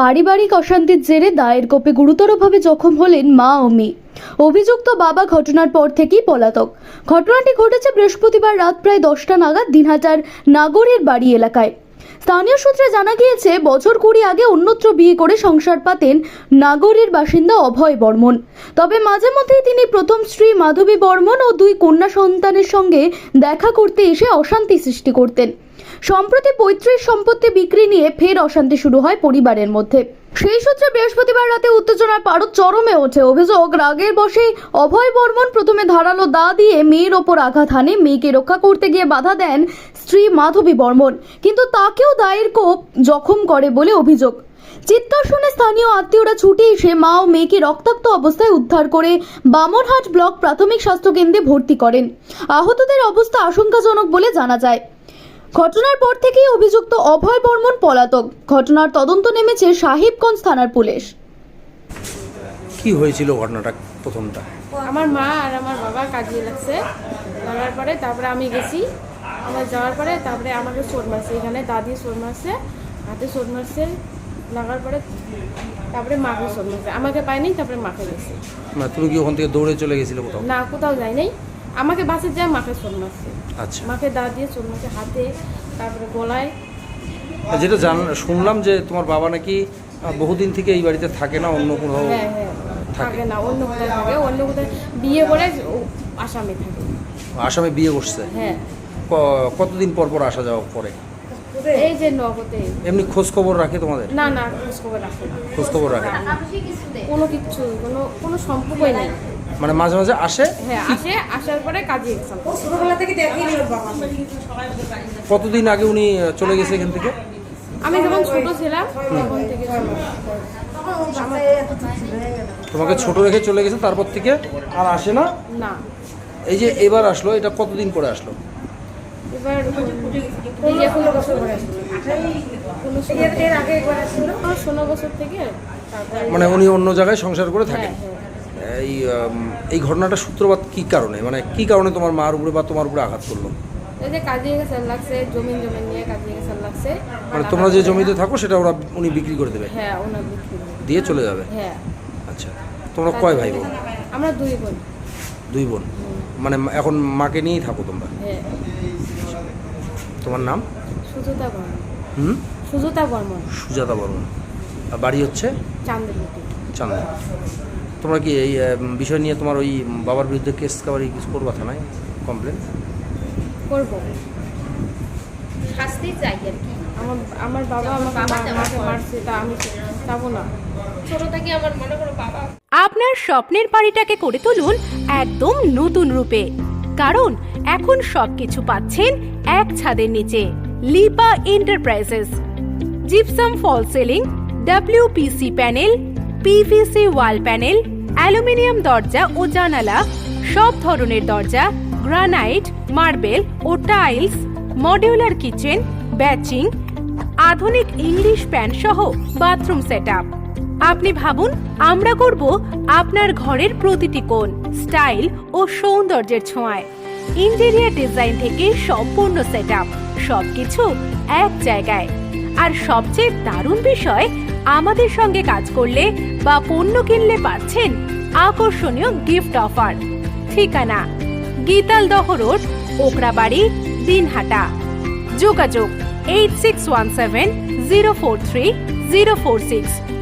পারিবারিক অশান্তির জেরে দায়ের কোপে গুরুতরভাবে জখম হলেন মা ও মেয়ে। অভিযুক্ত বাবা ঘটনার পর থেকেই পলাতক। ঘটনাটি ঘটেছে বৃহস্পতিবার রাত প্রায় দশটা নাগাদ দিনহাটার নাগরের বাড়ি এলাকায়। স্থানীয় সূত্রে জানা গিয়েছে, বছর কুড়ি আগে অন্যত্র বিয়ে করে সংসার পাতেন নাগরের বাসিন্দা অভয় বর্মন। তবে মাঝে মধ্যেই তিনি প্রথম স্ত্রী মাধবী বর্মন ও দুই কন্যা সন্তানের সঙ্গে দেখা করতে এসে অশান্তি সৃষ্টি করতেন। সম্প্রতি পৈতৃক সম্পত্তি বিক্রি নিয়ে ফের অশান্তি শুরু হয় পরিবারের মধ্যে। সেই সূত্রে বৃহস্পতিবার রাতে উত্তেজনার পারদ চরমে ওঠে। অভিযোগ, রাগের বসে অভয় বর্মন প্রথমে ধারালো দা দিয়ে মেয়ের ওপর আঘাত হানে মেয়েকে রক্ষা করতে গিয়ে বাধা দেন স্ত্রী মাধবী বর্মন। কিন্তু তাকেও দায়ের কোপ জখম করে বলে অভিযোগ। চিৎকার শুনে স্থানীয় আত্মীয়রা ছুটে এসে মা ও মেয়েকে রক্তাক্ত অবস্থায় উদ্ধার করে বামনহাট ব্লক প্রাথমিক স্বাস্থ্য কেন্দ্রে ভর্তি করেন। আহতদের অবস্থা আশঙ্কাজনক বলে জানা যায়। ঘটনার পর থেকেই অভিযুক্ত অভয় বর্মন পলাতক। ঘটনার তদন্ত নেমেছে সাহিবগঞ্জ থানার পুলিশ। কি হয়েছিল ঘটনাটা প্রথমটা? আমার মা আর আমার বাবা কাজিয়ে লাগছে। লাগার পরে তারপরে আমি গেছি। আমার যাওয়ার পরে তারপরে আমাকে চোট মারছে। এখানে দাদি চোট মারছে হাতে চোট মারছে। লাগার পরে তারপরে মাকে চোট মারছে। আমাকে পাইনি তারপরে মাকে গেছে তুমি কি ওখান থেকে দৌড়ে চলে গেছিলে কোথাও? না কোথাও যাই নাই আমাকে বাসে যায় মাকে মারছে। আচ্ছা। মাকে দা দিয়ে মারছে হাতে তারপরে গলায়। যেটা জান শুনলাম যে তোমার বাবা নাকি বহুদিন থেকে এই বাড়িতে থাকে না অন্য কোথাও হ্যাঁ হ্যাঁ থাকে। না অন্য কোথায় থাকে। অন্য কোথায় বিয়ে করে আসামে থাকে। আসামে বিয়ে করছে? হ্যাঁ। কতদিন পর পর আসা যাওয়া করে? এই যে নগদে। এমনি খোঁজ খবর রাখে তোমাদের? না না খোঁজখবর রাখে না। খোঁজ খবর রাখে কোনো কিছু কোনো কোনো সম্পর্কই নেই। মানে মাঝে মাঝে আসে? হ্যাঁ আসে আসার পরে কাজে ছোটবেলা থেকে কতদিন আগে উনি চলে গেছে এখান থেকে? আমি যখন ছোট ছিলাম তখন থেকে তোমাকে ছোট রেখে চলে গেছে তারপর থেকে আর আসে না? না। এই যে এবার আসলো এটা কতদিন পরে আসলো? এবার ষোলো বছর থেকে মানে উনি অন্য জায়গায় সংসার করে হ্যাঁ থাকেন হ্যাঁ। এই এই ঘটনাটা সূত্রপাত কি কারণে? মানে কি কারণে তোমার মার উপরে বা তোমার উপরে আঘাত করল? এই যে কাজে গেছে লাগছে জমিন জমিন নিয়ে কাজে গেছে লাগছে। মানে তোমরা যে জমিতে থাকো সেটা ওরা উনি বিক্রি করে দেবে? হ্যাঁ ওনার বিক্রি দিয়ে চলে যাবে? হ্যাঁ। আচ্ছা তোমরা কয় ভাই বোন? আমরা দুই বোন। দুই বোন। মানে এখন মাকে নিয়েই থাকো তোমরা? হ্যাঁ। তোমার নাম? সুজতা বর্মন। হুম? সুজতা বর্মন। সুজাতা বর্মন। বাড়ি হচ্ছে? চান্দ্রমতি চান্দা তোমরা কি এই বিষয় নিয়ে তোমার ওই বাবার বিরুদ্ধে কেস কাবারি কিছু করবা থানায় কমপ্লেন করব। শাস্তি চাই আর কি। আমার আমার বাবা আমাকে বাবা মা- যাওয়ার মাকে পর। মারছে তা আমি যাব না। ছোট থেকে আমার মনে করো বাবা আপনার স্বপ্নের বাড়িটাকে করে তুলুন একদম নতুন রূপে। কারণ এখন সবকিছু পাচ্ছেন এক ছাদের নিচে Lipa enterprises gypsum fall ceiling WPC panel PVC wall panel aluminium দরজা ও জানালা, সব ধরনের দরজা গ্রানাইট মার্বেল ও টাইলস মডিউলার কিচেন ব্যাচিং আধুনিক ইংলিশ প্যান সহ বাথরুম সেটআপ আপনি ভাবুন, আমরা করব আপনার ঘরের প্রতিটি কোণ স্টাইল ও সৌন্দর্যের ছোঁয়ায়। ইন্টেরিয়ার ডিজাইন থেকে সম্পূর্ণ সেটআপ সবকিছু এক জায়গায়। আর সবচেয়ে দারুণ বিষয় আমাদের সঙ্গে কাজ করলে বা পণ্য কিনলে পাচ্ছেন আকর্ষণীয় গিফট অফার। ঠিকানা গীতাল দহ রোড ওকরাবাড়ি দিনহাটা। যোগাযোগ, eight six one seven zero four three zero four six.